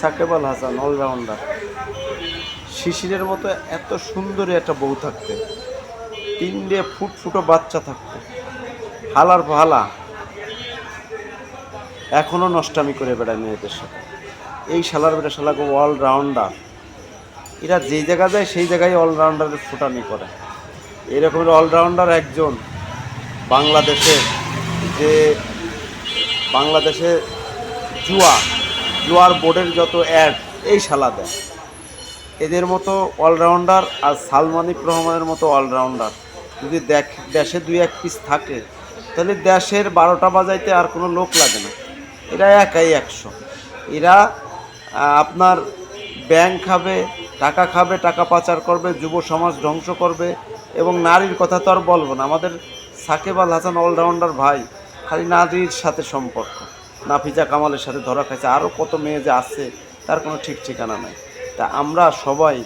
Sakeb Al Hasan, allrounder. শিশিরের মতো এত সুন্দরী একটা বউ থাকতে, তিনটে ফুট ফুটো বাচ্চা থাকতে, হালার ভালা এখনও নষ্টামি করে বেড়ায় মেয়েদের সাথে। এই শালার বেটা শালাকে অলরাউন্ডার। এরা যেই জায়গা যায় সেই জায়গায় অলরাউন্ডারের ফুটানি করে। এরকমের অলরাউন্ডার একজন বাংলাদেশে যে বাংলাদেশে জুয়া জুয়ার বোর্ডের যত অ্যাড, এই শালা দেয়। এদের মতো অলরাউন্ডার আর সালমানিক রহমানের মতো অলরাউন্ডার যদি দেখ, দেশে দুই এক পিস থাকে, তাহলে দেশের বারোটা বাজাইতে আর কোনো লোক লাগে না। এরা একাই একশো। এরা আপনার ব্যাংক খাবে, টাকা খাবে, টাকা পাচার করবে, যুব সমাজ ধ্বংস করবে এবং নারীর কথা তো আর বলব না। আমাদের সাকেব আল হাসান অলরাউন্ডার ভাই, খালি নারীর সাথে সম্পর্ক। নাফিজা কামালের সাথে ধরা খাইছে। আরও কত মেয়ে যে আছে, তার কোনো ঠিক ঠিকানা নাই। তা আমরা সবাই